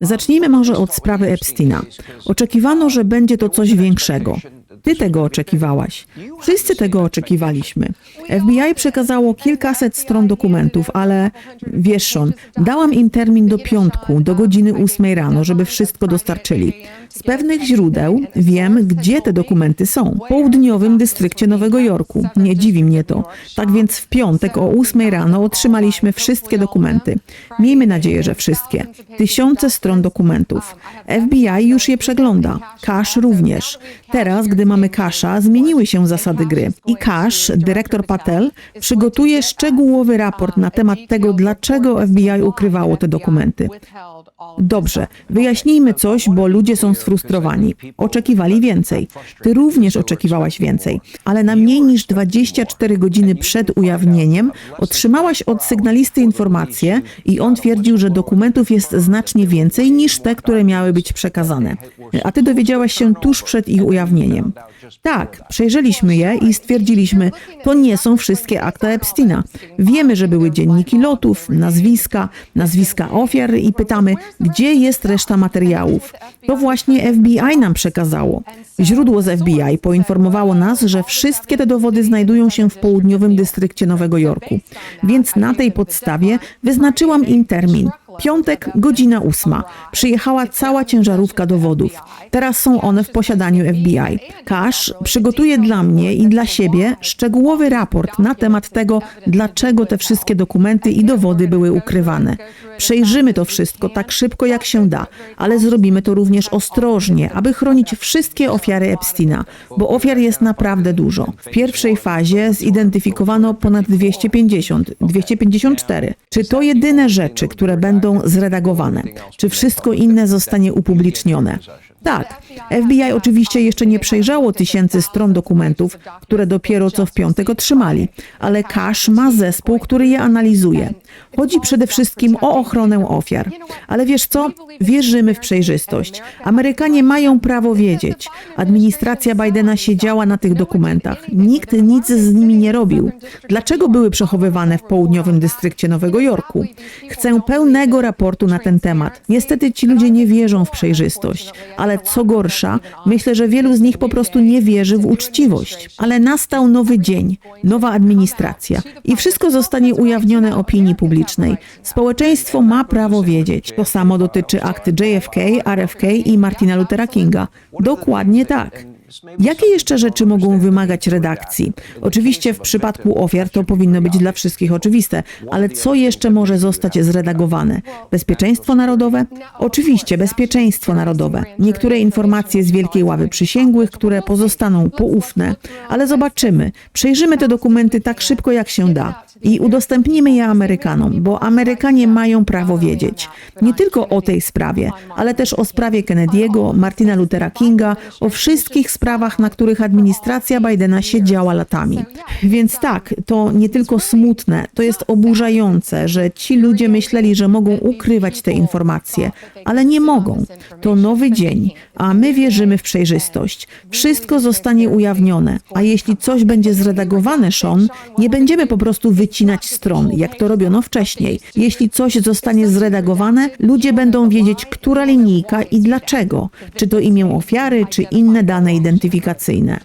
Zacznijmy może od sprawy Epsteina. Oczekiwano, że będzie to coś większego. Ty tego oczekiwałaś. Wszyscy tego oczekiwaliśmy. FBI przekazało kilkaset stron dokumentów, ale wiesz, Sean, dałam im termin do piątku, do godziny ósmej rano, żeby wszystko dostarczyli. Z pewnych źródeł wiem, gdzie te dokumenty są. W południowym dystrykcie Nowego Jorku. Nie dziwi mnie to. Tak więc w piątek o ósmej rano otrzymaliśmy wszystkie dokumenty. Miejmy nadzieję, że wszystkie. Tysiące stron dokumentów. FBI już je przegląda. Cash również. Teraz, gdy mamy Kasha, zmieniły się zasady gry. I Cash, dyrektor Patel, przygotuje szczegółowy raport na temat tego, dlaczego FBI ukrywało te dokumenty. Dobrze, wyjaśnijmy coś, bo ludzie są sfrustrowani. Oczekiwali więcej. Ty również oczekiwałaś więcej, ale na mniej niż 24 godziny przed ujawnieniem otrzymałaś od sygnalisty informację i on twierdził, że dokumentów jest znacznie więcej niż te, które miały być przekazane. A ty dowiedziałaś się tuż przed ich ujawnieniem. Tak, przejrzeliśmy je i stwierdziliśmy, to nie są wszystkie akta Epsteina. Wiemy, że były dzienniki lotów, nazwiska, nazwiska ofiar i pytamy, gdzie jest reszta materiałów. To właśnie FBI nam przekazało. Źródło z FBI poinformowało nas, że wszystkie te dowody znajdują się w południowym dystrykcie Nowego Jorku. Więc na tej podstawie wyznaczyłam im termin. Piątek, godzina ósma. Przyjechała cała ciężarówka dowodów. Teraz są one w posiadaniu FBI. Cash przygotuje dla mnie i dla siebie szczegółowy raport na temat tego, dlaczego te wszystkie dokumenty i dowody były ukrywane. Przejrzymy to wszystko tak szybko jak się da, ale zrobimy to również ostrożnie, aby chronić wszystkie ofiary Epsteina, bo ofiar jest naprawdę dużo. W pierwszej fazie zidentyfikowano ponad 250, 254. Czy to jedyne rzeczy, które będą zredagowane? Czy wszystko inne zostanie upublicznione? Tak. FBI oczywiście jeszcze nie przejrzało tysięcy stron dokumentów, które dopiero co w piątek otrzymali, ale Cash ma zespół, który je analizuje. Chodzi przede wszystkim o ochronę ofiar. Ale wiesz co? Wierzymy w przejrzystość. Amerykanie mają prawo wiedzieć. Administracja Bidena siedziała na tych dokumentach. Nikt nic z nimi nie robił. Dlaczego były przechowywane w południowym dystrykcie Nowego Jorku? Chcę pełnego raportu na ten temat. Niestety ci ludzie nie wierzą w przejrzystość, co gorsza, myślę, że wielu z nich po prostu nie wierzy w uczciwość. Ale nastał nowy dzień, nowa administracja i wszystko zostanie ujawnione opinii publicznej. Społeczeństwo ma prawo wiedzieć. To samo dotyczy akty JFK, RFK i Martina Luthera Kinga. Dokładnie tak. Jakie jeszcze rzeczy mogą wymagać redakcji? Oczywiście w przypadku ofiar to powinno być dla wszystkich oczywiste, ale co jeszcze może zostać zredagowane? Bezpieczeństwo narodowe? Oczywiście bezpieczeństwo narodowe. Niektóre informacje z Wielkiej Ławy Przysięgłych, które pozostaną poufne, ale zobaczymy. Przejrzymy te dokumenty tak szybko jak się da i udostępnimy je Amerykanom, bo Amerykanie mają prawo wiedzieć. Nie tylko o tej sprawie, ale też o sprawie Kennedy'ego, Martina Luthera Kinga, o wszystkich sprawach, na których administracja Bidena siedziała latami. Więc tak, to nie tylko smutne, to jest oburzające, że ci ludzie myśleli, że mogą ukrywać te informacje, ale nie mogą. To nowy dzień, a my wierzymy w przejrzystość. Wszystko zostanie ujawnione, a jeśli coś będzie zredagowane, Sean, nie będziemy po prostu wycinać stron, jak to robiono wcześniej. Jeśli coś zostanie zredagowane, ludzie będą wiedzieć, która linijka i dlaczego. Czy to imię ofiary, czy inne dane identyfikacyjne.